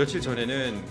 며칠 전에는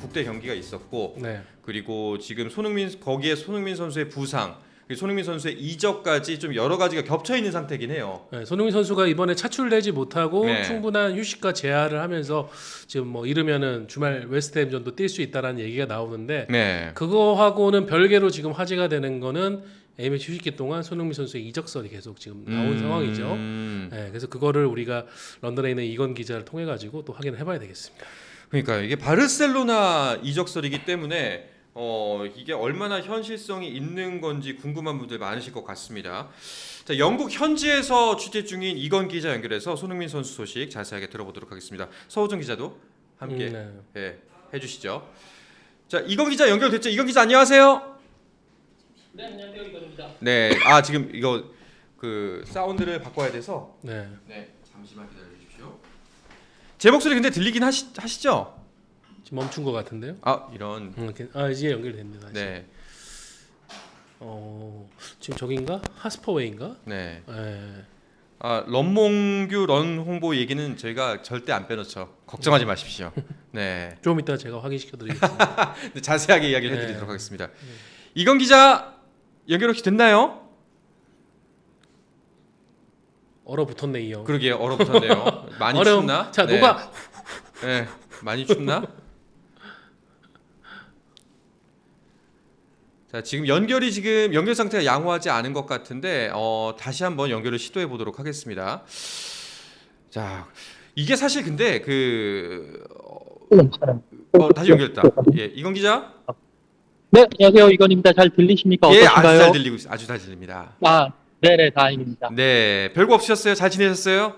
국대 경기가 있었고 네. 그리고 지금 손흥민 거기에 손흥민 선수의 부상, 그리고 손흥민 선수의 이적까지 좀 여러 가지가 겹쳐 있는 상태긴 해요. 네, 손흥민 선수가 이번에 차출되지 못하고 네. 충분한 휴식과 재활을 하면서 지금 뭐 이르면은 주말 웨스트햄전도 뛸 수 있다라는 얘기가 나오는데 네. 그거하고는 별개로 지금 화제가 되는 거는 A매치 휴식기 동안 손흥민 선수의 이적설이 계속 지금 나온 음, 상황이죠. 음. 네, 그래서 그거를 우리가 런던에 있는 이건 기자를 통해 가지고 또 확인을 해봐야 되겠습니다. 그러니까 이게 바르셀로나 이적설이기 때문에 어 이게 얼마나 현실성이 있는 건지 궁금한 분들 많으실 것 같습니다. 자, 영국 현지에서 취재 중인 이건 기자 연결해서 손흥민 선수 소식 자세하게 들어보도록 하겠습니다. 서호정 기자도 함께 음, 네. 예, 해주시죠. 자, 이건 기자 연결됐죠? 이건 기자 안녕하세요. 네, 안녕하세요. 네, 아 지금 이거 그 사운드를 바꿔야 돼서 네. 네, 잠시만 기다려 주십시오. 제 목소리 근데 들리긴 하시, 하시죠? 지금 멈춘 것 같은데요? 아 이런 음, 이렇게- 아 이제 연결됩니다. 다시. 네, 어 지금 저긴가 하스퍼웨이인가? 네. 네. 아 런몽규 런 홍보 얘기는 저희가 절대 안 빼놓죠. 걱정하지 마십시오. 네, 좀 이따 제가 확인시켜 드리겠습니다. 근데 자세하게 이야기를 네. 해드리도록 하겠습니다. 이건 기자 연결 혹시 됐나요? 얼어붙었네 이 형. 그러게요, 얼어붙었네요. 많이 어려움. 춥나? 자 네. 녹아. 네, 많이 춥나? 자, 지금 연결이 지금 연결 상태가 양호하지 않은 것 같은데 어, 다시 한번 연결을 시도해 보도록 하겠습니다. 자, 이게 사실 근데 그 어, 다시 연결됐다. 예, 이건 기자? 네, 안녕하세요. 이건입니다. 잘 들리십니까? 예, 아주 어떠신가요? 잘 들리고 있- 아주 잘 들립니다. 아, 네네, 다행입니다. 네, 별거 없으셨어요? 잘 지내셨어요?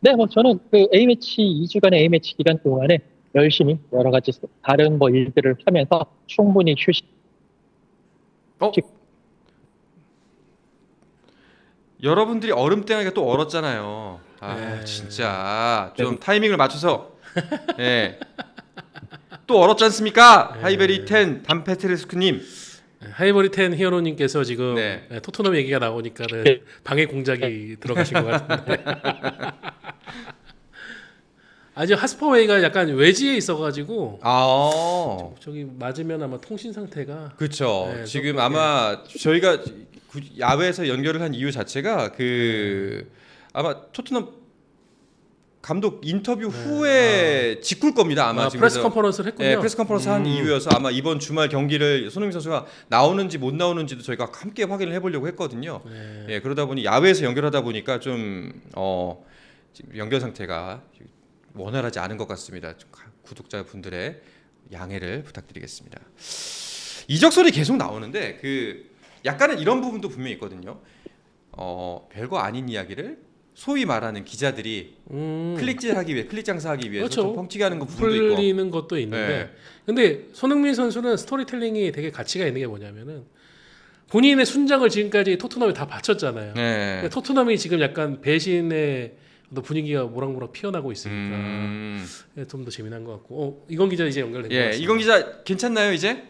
네, 뭐 저는 그 A매치 2주간의 A매치 기간 동안에 열심히 여러 가지 다른 뭐 일들을 하면서 충분히 휴식. 어? 여러분들이 얼음 땡하니까 또 얼었잖아요. 아 네. 진짜 좀 타이밍을 맞춰서 예. 또 얼었지 않습니까? 네. 하이베리 텐 담페트레스크님. 네, 하이버리 텐 히어로님께서 지금 네. 네, 토트넘 얘기가 나오니까는 네. 방해 공작이 들어가신 것 같은데. 아직 하스퍼웨이가 약간 외지에 있어가지고 아, 저기 맞으면 아마 통신 상태가 그렇죠. 네, 지금 좀- 아마 저희가 구- 야외에서 연결을 한 이유 자체가 그 아마 토트넘 감독 인터뷰 후에 직후일 겁니다. 아마 네. 아, 지금 프레스 컨퍼런스를 했군요. 네, 프레스 컨퍼런스 한 음. 이후여서 아마 이번 주말 경기를 손흥민 선수가 나오는지 못 나오는지도 저희가 함께 확인을 해보려고 했거든요. 네. 예, 그러다 보니 야외에서 연결하다 보니까 좀 어, 연결 상태가 원활하지 않은 것 같습니다. 좀 가- 구독자 분들의 양해를 부탁드리겠습니다. 이적설이 계속 나오는데 그 약간은 이런 부분도 분명히 있거든요. 어, 별거 아닌 이야기를 소위 말하는 기자들이 음, 클릭질하기 위해 클릭 장사하기 위해서 그렇죠. 좀 뻥튀기 하는 거 부분도 있고. 풀리는 것도 있는데 네. 근데 손흥민 선수는 스토리텔링이 되게 가치가 있는 게 뭐냐면은 본인의 순장을 지금까지 토트넘에 다 바쳤잖아요. 네. 토트넘이 지금 약간 배신의 분위기가 모락모락 피어나고 있으니까 음. 좀 더 재미난 것 같고 어, 이건 기자 이제 연결된 것 예, 같습니다. 이건 기자 괜찮나요 이제?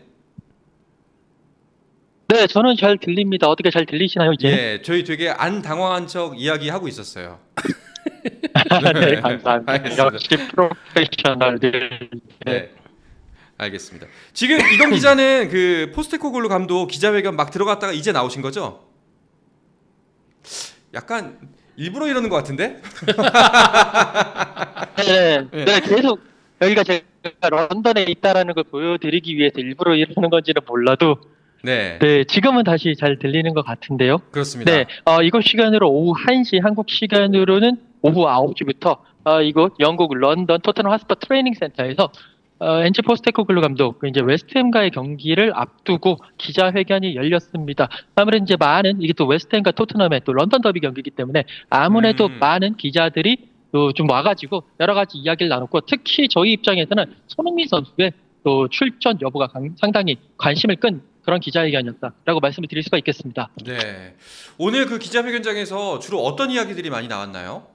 네, 저는 잘 들립니다. 어떻게 잘 들리시나요, 이제? 예, 저희 되게 안 당황한 척 이야기하고 있었어요. 네, 감사합니다. 알겠습니다. 역시 프로페셔널들. 네. 네. 알겠습니다. 지금 이건 기자는 그 포스테코글루 감독 기자회견 막 들어갔다가 이제 나오신 거죠? 약간 일부러 이러는 것 같은데? 네, 네. 네, 계속 여기가 제가 런던에 있다라는 걸 보여드리기 위해서 일부러 이러는 건지는 몰라도 네, 네, 지금은 다시 잘 들리는 것 같은데요. 그렇습니다. 네, 어, 이곳 시간으로 오후 1시, 한국 시간으로는 오후 9시부터 어, 이곳 영국 런던 토트넘 하스퍼 트레이닝 센터에서 어, 엔지 포스테코글루 감독 그 이제 웨스트햄과의 경기를 앞두고 기자회견이 열렸습니다. 아무래도 이제 많은 이게 또 웨스트햄과 토트넘의 또 런던 더비 경기이기 때문에 아무래도 음. 많은 기자들이 또 좀 와가지고 여러 가지 이야기를 나눴고 특히 저희 입장에서는 손흥민 선수의 또 출전 여부가 강- 상당히 관심을 끈 그런 기자회견이었다라고 말씀을 드릴 수가 있겠습니다. 네. 오늘 그 기자회견장에서 주로 어떤 이야기들이 많이 나왔나요?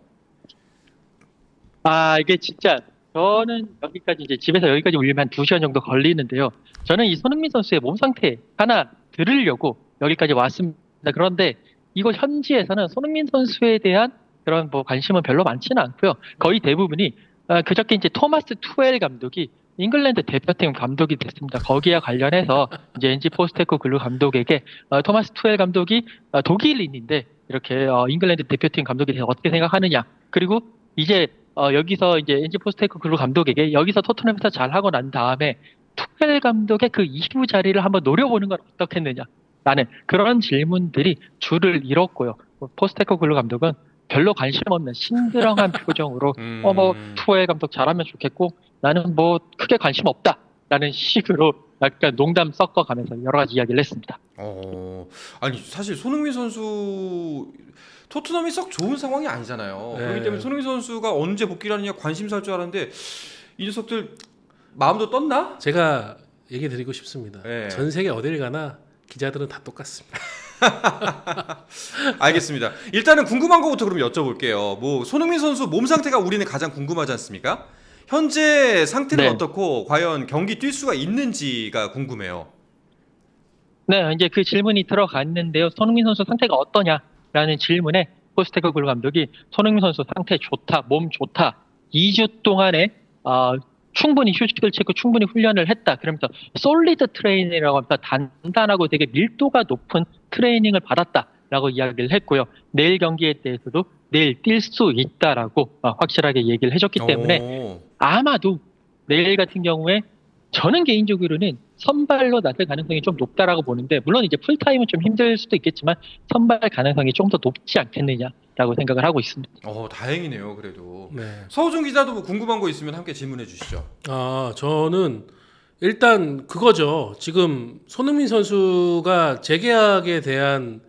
아, 이게 진짜 저는 여기까지 이제 집에서 여기까지 오려면 한 2시간 정도 걸리는데요. 저는 이 손흥민 선수의 몸 상태 하나 들으려고 여기까지 왔습니다. 그런데 이곳 현지에서는 손흥민 선수에 대한 그런 뭐 관심은 별로 많지는 않고요. 거의 대부분이 아, 그저께 이제 토마스 투엘 감독이 잉글랜드 대표팀 감독이 됐습니다. 거기에 관련해서 이제 엔지 포스테코 글루 감독에게 어, 토마스 투엘 감독이 어, 독일인인데 이렇게 어, 잉글랜드 대표팀 감독에 대해서 어떻게 생각하느냐 그리고 이제 어, 여기서 이제 엔지 포스테코 글루 감독에게 여기서 토트넘에서 잘 하고 난 다음에 투엘 감독의 그 이후 자리를 한번 노려보는 건 어떻겠느냐 라는 그런 질문들이 줄을 잃었고요. 포스테코 글루 감독은 별로 관심 없는 신드렁한 표정으로 음. 어뭐 투엘 감독 잘하면 좋겠고 나는 뭐 크게 관심 없다 라는 식으로 약간 농담 섞어가면서 여러 가지 이야기를 했습니다. 어, 아니 사실 손흥민 선수 토트넘이 썩 좋은 상황이 아니잖아요. 네. 그렇기 때문에 손흥민 선수가 언제 복귀를 하느냐 관심사일 줄 알았는데 이 녀석들 마음도 떴나? 제가 얘기 드리고 싶습니다. 네. 전 세계 어딜 가나 기자들은 다 똑같습니다. 알겠습니다. 일단은 궁금한 거부터 그럼 여쭤볼게요. 뭐 손흥민 선수 몸 상태가 우리는 가장 궁금하지 않습니까? 현재 상태는 네. 어떻고 과연 경기 뛸 수가 있는지가 궁금해요. 네, 이제 그 질문이 들어갔는데요. 손흥민 선수 상태가 어떠냐라는 질문에 포스테코 글루 감독이 손흥민 선수 상태 좋다, 몸 좋다. 2주 동안에 어, 충분히 휴식을 취고 충분히 훈련을 했다. 그러면서 솔리드 트레이닝이라고 하면서 단단하고 되게 밀도가 높은 트레이닝을 받았다라고 이야기를 했고요. 내일 경기에 대해서도 내일 뛸 수 있다라고 어, 확실하게 얘기를 해줬기 때문에 오. 아마도 내일 같은 경우에 저는 개인적으로는 선발로 나설 가능성이 좀 높다라고 보는데 물론 이제 풀타임은 좀 힘들 수도 있겠지만 선발 가능성이 좀 더 높지 않겠느냐라고 생각을 하고 있습니다. 어, 다행이네요. 그래도 네. 서우준 기자도 뭐 궁금한 거 있으면 함께 질문해 주시죠. 아, 저는 일단 그거죠. 지금 손흥민 선수가 재계약에 대한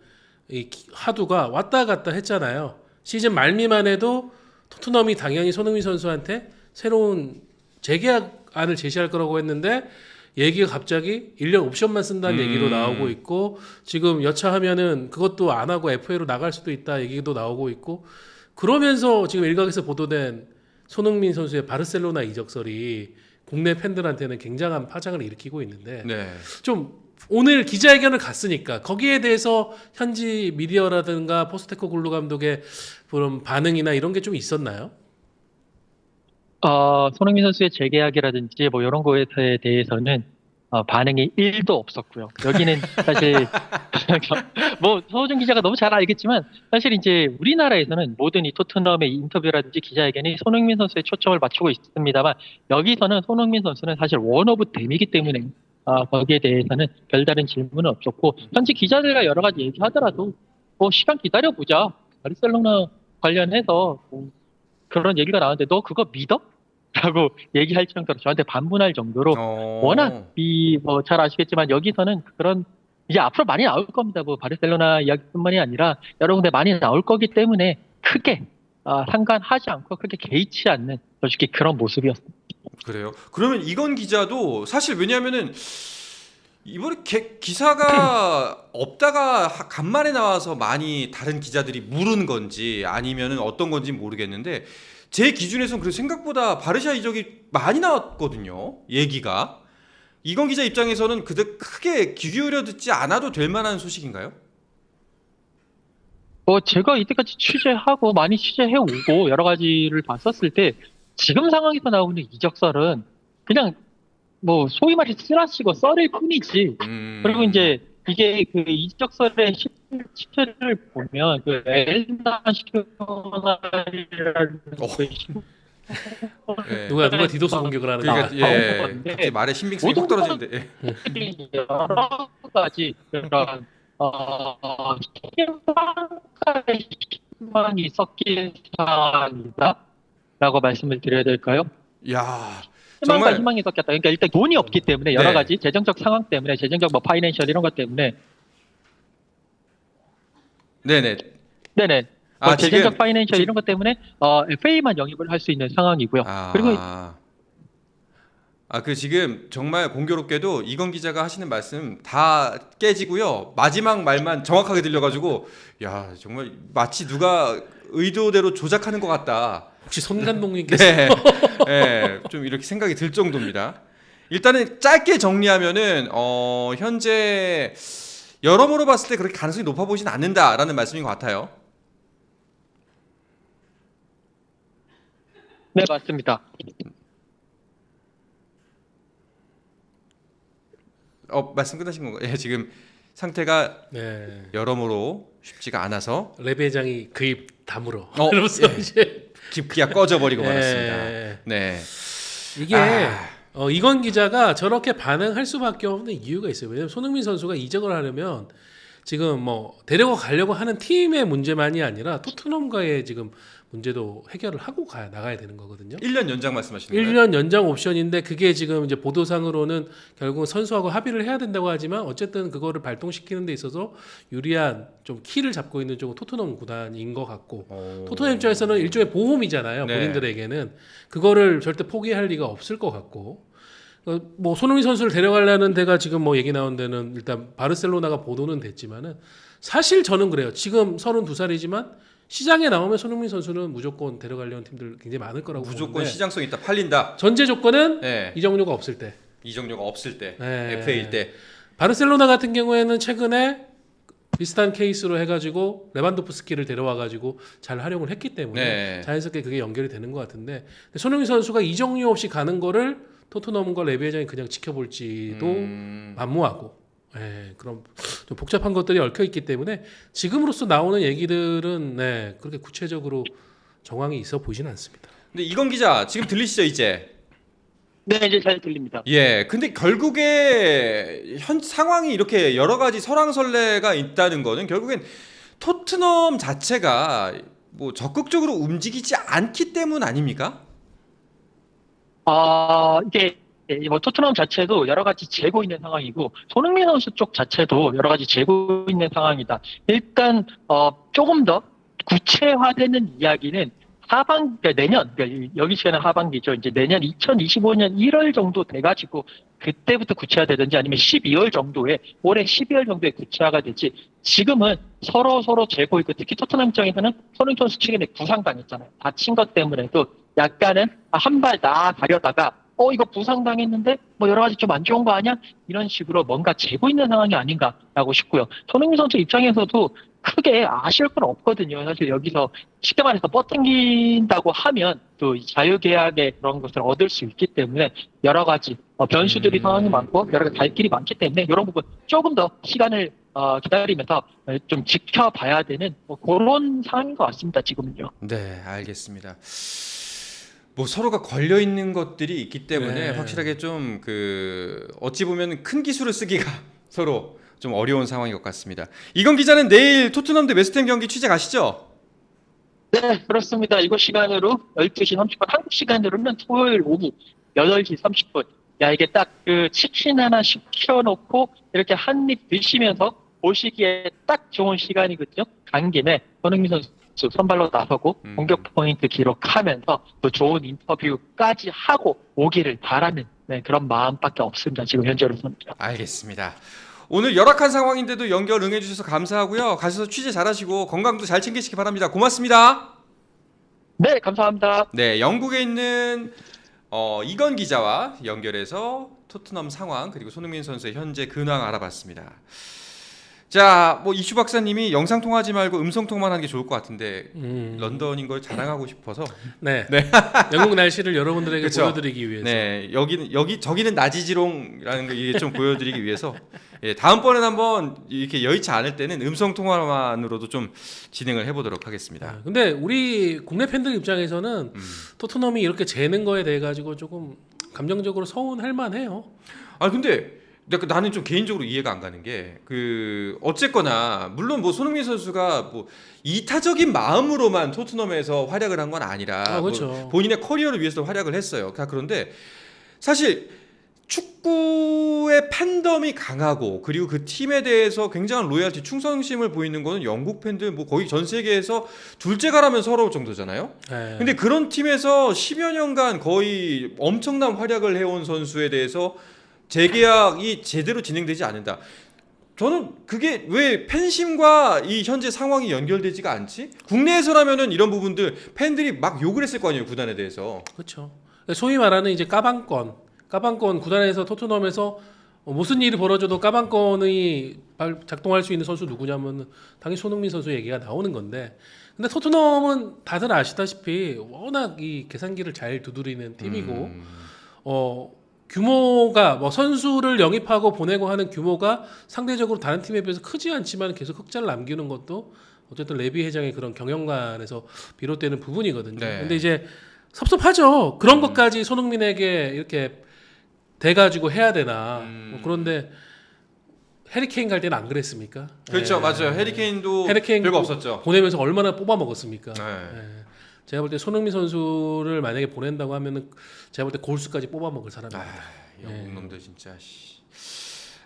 이 기- 하두가 왔다 갔다 했잖아요. 시즌 말미만 해도 토트넘이 당연히 손흥민 선수한테 새로운 재계약안을 제시할 거라고 했는데 얘기가 갑자기 1년 옵션만 쓴다는 음. 얘기로 나오고 있고 지금 여차하면은 그것도 안 하고 FA로 나갈 수도 있다 얘기도 나오고 있고 그러면서 지금 일각에서 보도된 손흥민 선수의 바르셀로나 이적설이 국내 팬들한테는 굉장한 파장을 일으키고 있는데 네. 좀 오늘 기자회견을 갔으니까 거기에 대해서 현지 미디어라든가 포스테코 글루 감독의 그런 반응이나 이런 게 좀 있었나요? 어, 손흥민 선수의 재계약이라든지 뭐 이런 거에 대해서는 어, 반응이 1도 없었고요. 여기는 사실 뭐 서호준 기자가 너무 잘 알겠지만 사실 이제 우리나라에서는 모든 이 토트넘의 인터뷰라든지 기자회견이 손흥민 선수에 초점을 맞추고 있습니다만 여기서는 손흥민 선수는 사실 원 오브 댐이기 때문에 어, 거기에 대해서는 별다른 질문은 없었고 현지 기자들과 여러 가지 얘기하더라도 뭐 시간 기다려 보자 바르셀로나 관련해서 뭐 그런 얘기가 나왔는데 너 그거 믿어? 라고 얘기할 정도로 저한테 반문할 정도로 어. 워낙 이 뭐 잘 아시겠지만 여기서는 그런 이제 앞으로 많이 나올 겁니다. 뭐 바르셀로나 이야기뿐만이 아니라 여러 군데 많이 나올 거기 때문에 크게 아, 상관하지 않고 크게 개의치 않는 솔직히 그런 모습이었습니다. 그래요. 그러면 이건 기자도 사실 왜냐하면은 이번에 개- 기사가 없다가 하- 간만에 나와서 많이 다른 기자들이 물은 건지 아니면은 어떤 건지 모르겠는데 제 기준에선 그래도 생각보다 바르샤 이적이 많이 나왔거든요. 얘기가 이건 기자 입장에서는 그닥 크게 귀 기울여 듣지 않아도 될 만한 소식인가요? 뭐 제가 이때까지 취재하고 많이 취재해 오고 여러 가지를 봤었을 때 지금 상황에서 나오는 이적설은 그냥 뭐 소위 말해 쓰라치고 썰일 뿐이지 음. 그리고 이제 이게 그 이적설의 실체를 보면 그 엘나 시켜나리라는 어. 그 신- 예. 누가 누가 디도스 공격을 하는 그러니까 거 예. 말에 신빙성이 확 떨어지는데. 예. 여러 가지 그런 어 희망의 희망이 섞인 사안이다라고 말씀을 드려야 될까요? 야 희망과 정말 희망이 섞였다. 그러니까 일단 돈이 없기 때문에 여러 네. 가지 재정적 상황 때문에 재정적 뭐 파이낸셜 이런 것 때문에 네네. 네네 아 뭐 재정적 지금 파이낸셜 이런 것 때문에 어, FA만 영입을 할 수 있는 상황이고요. 아, 그리고 아, 그 지금 정말 공교롭게도 이건 기자가 하시는 말씀 다 깨지고요. 마지막 말만 정확하게 들려가지고, 야, 정말 마치 누가 의도대로 조작하는 것 같다. 혹시 손 감독님께서 네, 네, 좀 이렇게 생각이 들 정도입니다. 일단은 짧게 정리하면은 어, 현재 여러모로 봤을 때 그렇게 가능성이 높아 보이진 않는다라는 말씀인 것 같아요. 네, 맞습니다. 어 말씀 끝나신 건가요? 예, 지금 상태가 네. 여러모로 쉽지가 않아서 레비 회장이 그 입 다물어. 어, 그러면서 예. 이제 깊기야 꺼져 버리고 예. 말았습니다. 네. 이게 아. 어, 이건 기자가 저렇게 반응할 수밖에 없는 이유가 있어요. 왜냐면 손흥민 선수가 이적을 하려면 지금 뭐 데리고 가려고 하는 팀의 문제만이 아니라 토트넘과의 지금 문제도 해결을 하고 가 나가야 되는 거거든요. 1년 연장 말씀하시는 거예요? 1년 연장 옵션인데 그게 지금 이제 보도상으로는 결국 선수하고 합의를 해야 된다고 하지만 어쨌든 그거를 발동시키는 데 있어서 유리한 좀 키를 잡고 있는 쪽은 토트넘 구단인 것 같고 오. 토트넘 입장에서는 일종의 보험이잖아요. 네. 본인들에게는 그거를 절대 포기할 리가 없을 것 같고 어, 뭐 손흥민 선수를 데려가려는 데가 지금 뭐 얘기 나온 데는 일단 바르셀로나가 보도는 됐지만은 사실 저는 그래요. 지금 32살이지만 시장에 나오면 손흥민 선수는 무조건 데려가려는 팀들 굉장히 많을 거라고 무조건 보는데 시장성 있다 팔린다. 전제 조건은 네. 이정료가 없을 때. 이정료가 없을 때 네. FA일 때 바르셀로나 같은 경우에는 최근에 비슷한 케이스로 해가지고 레반도프스키를 데려와가지고 잘 활용을 했기 때문에 네. 자연스럽게 그게 연결이 되는 것 같은데 손흥민 선수가 이정료 없이 가는 거를 토트넘과 레비 회장이 그냥 지켜볼지도 음, 만무하고 예, 그런 좀 복잡한 것들이 얽혀 있기 때문에 지금으로서 나오는 얘기들은 네, 그렇게 구체적으로 정황이 있어 보이진 않습니다. 근데 이건 기자 지금 들리시죠 이제? 네, 이제 잘 들립니다. 예. 근데 결국에 현 상황이 이렇게 여러 가지 설왕설래가 있다는 거는 결국엔 토트넘 자체가 뭐 적극적으로 움직이지 않기 때문 아닙니까? 아, 이게 뭐 토트넘 자체도 여러 가지 재고 있는 상황이고 손흥민 선수 쪽 자체도 여러 가지 재고 있는 상황이다. 일단 어, 조금 더 구체화되는 이야기는 하반 그러니까 내년 그러니까 여기 시간은 하반기죠. 이제 내년 2025년 1월 정도 돼가지고 그때부터 구체화되든지 아니면 12월 정도에 올해 12월 정도에 구체화가 될지 지금은 서로 서로 재고 있고 특히 토트넘 입장에서는 손흥민 선수 최근에 부상당했잖아요. 다친 것 때문에도 약간은 한 발 나아가려다가 어 이거 부상당했는데 뭐 여러 가지 좀 안 좋은 거 아니야? 이런 식으로 뭔가 재고 있는 상황이 아닌가라고 싶고요. 손흥민 선수 입장에서도 크게 아쉬울 건 없거든요. 사실 여기서 쉽게 말해서 뻗당긴다고 하면 또이 자유계약의 그런 것을 얻을 수 있기 때문에 여러 가지 어, 변수들이 음. 상황이 많고 여러 가지 갈 길이 많기 때문에 이런 부분 조금 더 시간을 어, 기다리면서 어, 좀 지켜봐야 되는 뭐 그런 상황인 것 같습니다. 지금은요. 네, 알겠습니다. 뭐 서로가 걸려 있는 것들이 있기 때문에 네. 확실하게 좀 그 어찌 보면 큰 기술을 쓰기가 서로 좀 어려운 상황인 것 같습니다. 이건 기자는 내일 토트넘 대 웨스트햄 경기 취재 가시죠? 네, 그렇습니다. 이곳 시간으로 12시 30분, 한국 시간으로는 토요일 오후 8시 30분. 야, 이게 딱 그 치킨 하나 시켜놓고 이렇게 한 입 드시면서 보시기에 딱 좋은 시간이거든요. 간 김에 손흥민 선수 선발로 나서고 음. 공격 포인트 기록하면서 또 좋은 인터뷰까지 하고 오기를 바라는 네, 그런 마음밖에 없습니다. 지금 현재로서는. 알겠습니다. 오늘 열악한 상황인데도 연결 응해주셔서 감사하고요. 가셔서 취재 잘하시고 건강도 잘 챙기시기 바랍니다. 고맙습니다. 네, 감사합니다. 네, 영국에 있는 어, 이건 기자와 연결해서 토트넘 상황 그리고 손흥민 선수의 현재 근황 알아봤습니다. 자, 뭐 이슈 박사님이 영상 통화하지 말고 음성 통화만 하는 게 좋을 것 같은데 음, 런던인 걸 자랑하고 싶어서 네. 영국 날씨를 여러분들에게 그쵸. 보여드리기 위해서. 네 여기는 여기 저기는 나지지롱이라는 거 이게 좀 보여드리기 위해서 예, 다음번엔 한번 이렇게 여의치 않을 때는 음성 통화만으로도 좀 진행을 해보도록 하겠습니다. 네, 근데 우리 국내 팬들 입장에서는 음. 토트넘이 이렇게 재는 거에 대해 가지고 조금 감정적으로 서운할 만해요. 아 근데 내가 나는 좀 개인적으로 이해가 안 가는 게 그 어쨌거나 물론 뭐 손흥민 선수가 뭐 이타적인 마음으로만 토트넘에서 활약을 한 건 아니라 아, 뭐 그렇죠. 본인의 커리어를 위해서 활약을 했어요. 다 그런데 사실 축구의 팬덤이 강하고 그리고 그 팀에 대해서 굉장한 로열티 충성심을 보이는 거는 영국 팬들 뭐 거의 전 세계에서 둘째가라면 서러울 정도잖아요. 네. 근데 그런 팀에서 10여 년간 거의 엄청난 활약을 해온 선수에 대해서 재계약이 제대로 진행되지 않는다. 저는 그게 왜 팬심과 이 현재 상황이 연결되지가 않지? 국내에서라면은 이런 부분들 팬들이 막 욕을 했을 거 아니에요 구단에 대해서. 그렇죠. 소위 말하는 이제 까방권, 까방권 구단에서 토트넘에서 어, 무슨 일이 벌어져도 까방권이 발- 작동할 수 있는 선수 누구냐면 당연히 손흥민 선수 얘기가 나오는 건데 근데 토트넘은 다들 아시다시피 워낙 이 계산기를 잘 두드리는 팀이고 음. 어 규모가 뭐 선수를 영입하고 보내고 하는 규모가 상대적으로 다른 팀에 비해서 크지 않지만 계속 흑자를 남기는 것도 어쨌든 레비 회장의 그런 경영관에서 비롯되는 부분이거든요. 네. 근데 이제 섭섭하죠. 그런 것까지 손흥민에게 이렇게 돼가지고 해야 되나. 음. 뭐 그런데 해리케인 갈 때는 안 그랬습니까? 그렇죠, 예. 맞아요. 해리케인도 해리케인 별거 보- 없었죠. 보내면서 얼마나 뽑아 먹었습니까? 네. 예. 제가 볼 때 손흥민 선수를 만약에 보낸다고 하면은 제가 볼 때 골수까지 뽑아 먹을 사람입니다. 아, 네. 영국 놈들 진짜. 씨.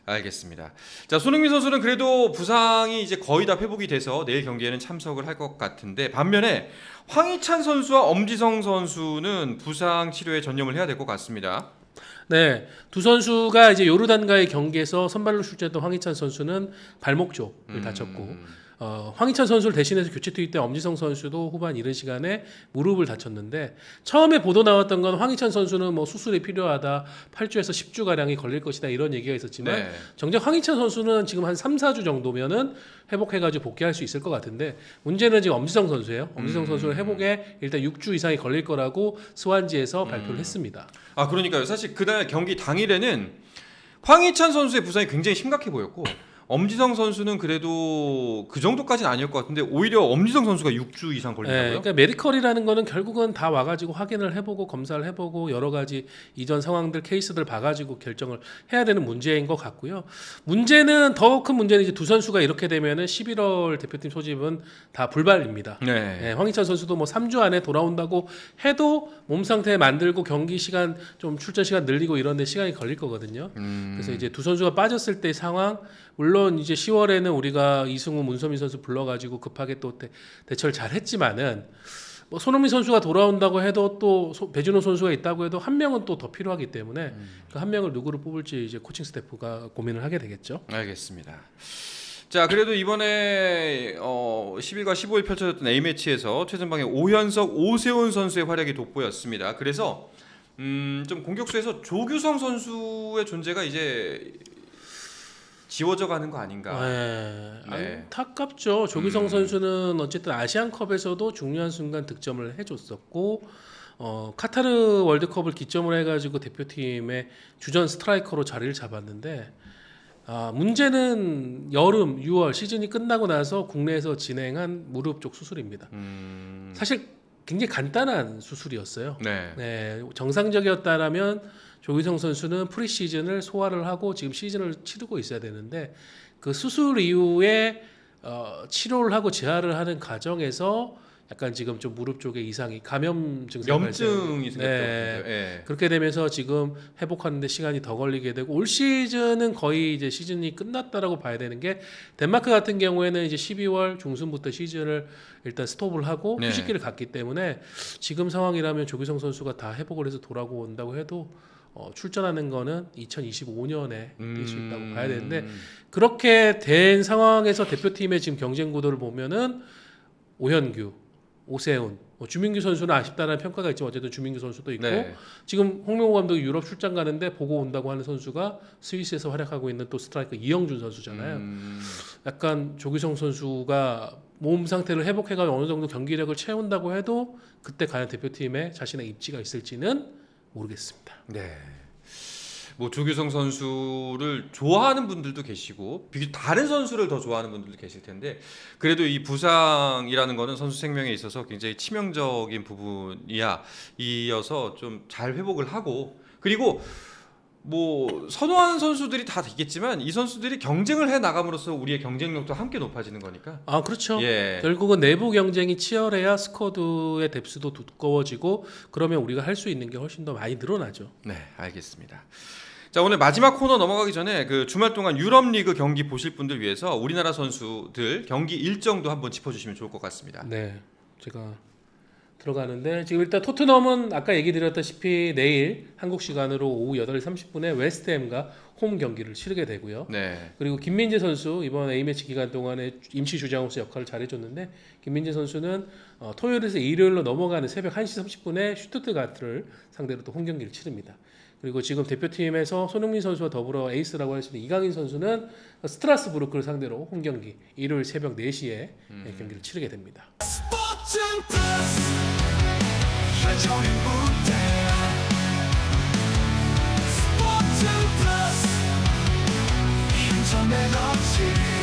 알겠습니다. 자 손흥민 선수는 그래도 부상이 이제 거의 다 회복이 돼서 내일 경기에는 참석을 할 것 같은데 반면에 황희찬 선수와 엄지성 선수는 부상 치료에 전념을 해야 될 것 같습니다. 네, 두 선수가 이제 요르단과의 경기에서 선발로 출전했던 황희찬 선수는 발목 쪽을 음. 다쳤고, 어, 황희찬 선수를 대신해서 교체 투입 때 엄지성 선수도 후반 이른 시간에 무릎을 다쳤는데 처음에 보도 나왔던 건 황희찬 선수는 뭐 수술이 필요하다, 8주에서 10주 가량이 걸릴 것이다 이런 얘기가 있었지만 네. 정작 황희찬 선수는 지금 한 3, 4주 정도면은 회복해가지고 복귀할 수 있을 것 같은데 문제는 지금 엄지성 선수예요. 엄지성 음. 선수는 회복에 일단 6주 이상이 걸릴 거라고 스완지에서 발표를 음. 했습니다. 아 그러니까요. 사실 그날 경기 당일에는 황희찬 선수의 부상이 굉장히 심각해 보였고 엄지성 선수는 그래도 그 정도까지는 아니었을 것 같은데 오히려 엄지성 선수가 6주 이상 네, 걸린다고요? 그러니까 메디컬이라는 거는 결국은 다 와가지고 확인을 해보고 검사를 해보고 여러 가지 이전 상황들 케이스들 봐가지고 결정을 해야 되는 문제인 것 같고요. 문제는 더 큰 문제는 이제 두 선수가 이렇게 되면은 11월 대표팀 소집은 다 불발입니다. 네. 네, 황희찬 선수도 뭐 3주 안에 돌아온다고 해도 몸 상태 만들고 경기 시간 좀 출전 시간 늘리고 이런데 시간이 걸릴 거거든요. 음. 그래서 이제 두 선수가 빠졌을 때 상황 물론 이제 10월에는 우리가 이승우 문서민 선수 불러가지고 급하게 또 대, 대처를 잘했지만은 뭐 손흥민 선수가 돌아온다고 해도 또 소- 배준호 선수가 있다고 해도 한 명은 또 더 필요하기 때문에 그한 명을 누구를 뽑을지 이제 코칭 스태프가 고민을 하게 되겠죠. 알겠습니다. 자, 그래도 이번에 어, 10일과 15일 펼쳐졌던 A 매치에서 최전방에 오현석, 오세훈 선수의 활약이 돋보였습니다. 그래서 음, 좀 공격수에서 조규성 선수의 존재가 이제 지워져 가는 거 아닌가. 네, 네. 안타깝죠. 조기성 음. 선수는 어쨌든 아시안컵에서도 중요한 순간 득점을 해줬었고 어, 카타르 월드컵을 기점으로 해가지고 대표팀의 주전 스트라이커로 자리를 잡았는데 아, 문제는 여름 6월 시즌이 끝나고 나서 국내에서 진행한 무릎 쪽 수술입니다. 음, 사실 굉장히 간단한 수술이었어요. 네. 네, 정상적이었다라면 조기성 선수는 프리시즌을 소화를 하고 지금 시즌을 치르고 있어야 되는데 그 수술 이후에 어, 치료를 하고 재활을 하는 과정에서 약간 지금 좀 무릎 쪽에 이상이 감염 증상 염증이 생겼다고 네. 예. 그렇게 되면서 지금 회복하는데 시간이 더 걸리게 되고 올 시즌은 거의 이제 시즌이 끝났다라고 봐야 되는 게 덴마크 같은 경우에는 이제 12월 중순부터 시즌을 일단 스톱을 하고 네. 휴식기를 갖기 때문에 지금 상황이라면 조기성 선수가 다 회복을 해서 돌아온다고 해도 어, 출전하는 거는 2025년에 뛸수 있다고 음. 봐야 되는데 그렇게 된 상황에서 대표팀의 지금 경쟁 구도를 보면은 오현규, 오세훈, 뭐 주민규 선수는 아쉽다는 평가가 있지만 어쨌든 주민규 선수도 있고 네. 지금 홍명호 감독이 유럽 출장 가는데 보고 온다고 하는 선수가 스위스에서 활약하고 있는 또 스트라이커 이영준 선수잖아요. 음, 약간 조기성 선수가 몸 상태를 회복해가 어느 정도 경기력을 채운다고 해도 그때 과연 대표팀에 자신의 입지가 있을지는 모르겠습니다. 네. 뭐 조규성 선수를 좋아하는 분들도 계시고 비- 다른 선수를 더 좋아하는 분들도 계실 텐데 그래도 이 부상이라는 거는 선수 생명에 있어서 굉장히 치명적인 부분이야 이어서 좀 잘 회복을 하고 그리고 뭐 선호하는 선수들이 다 있겠지만 이 선수들이 경쟁을 해 나감으로써 우리의 경쟁력도 함께 높아지는 거니까 아 그렇죠. 예. 결국은 내부 경쟁이 치열해야 스쿼드의 뎁스도 두꺼워지고 그러면 우리가 할 수 있는 게 훨씬 더 많이 늘어나죠. 네, 알겠습니다. 자, 오늘 마지막 코너 넘어가기 전에 그 주말 동안 유럽 리그 경기 보실 분들 위해서 우리나라 선수들 경기 일정도 한번 짚어 주시면 좋을 것 같습니다. 네, 제가 들어가는데 지금 일단 토트넘은 아까 얘기 드렸다시피 내일 한국 시간으로 오후 8시 30분에 웨스트햄과 홈 경기를 치르게 되고요. 네. 그리고 김민재 선수 이번 A 매치 기간 동안에 임시 주장으로서 역할을 잘해줬는데 김민재 선수는 어, 토요일에서 일요일로 넘어가는 새벽 1시 30분에 슈투트가트를 상대로 또 홈 경기를 치릅니다. 그리고 지금 대표팀에서 손흥민 선수와 더불어 에이스라고 할 수 있는 이강인 선수는 스트라스부르크를 상대로 홈 경기 일요일 새벽 4시에 경기를 치르게 됩니다. 스포츠 플러스 한정의 무대. 스포츠 플러스 인터넷 없이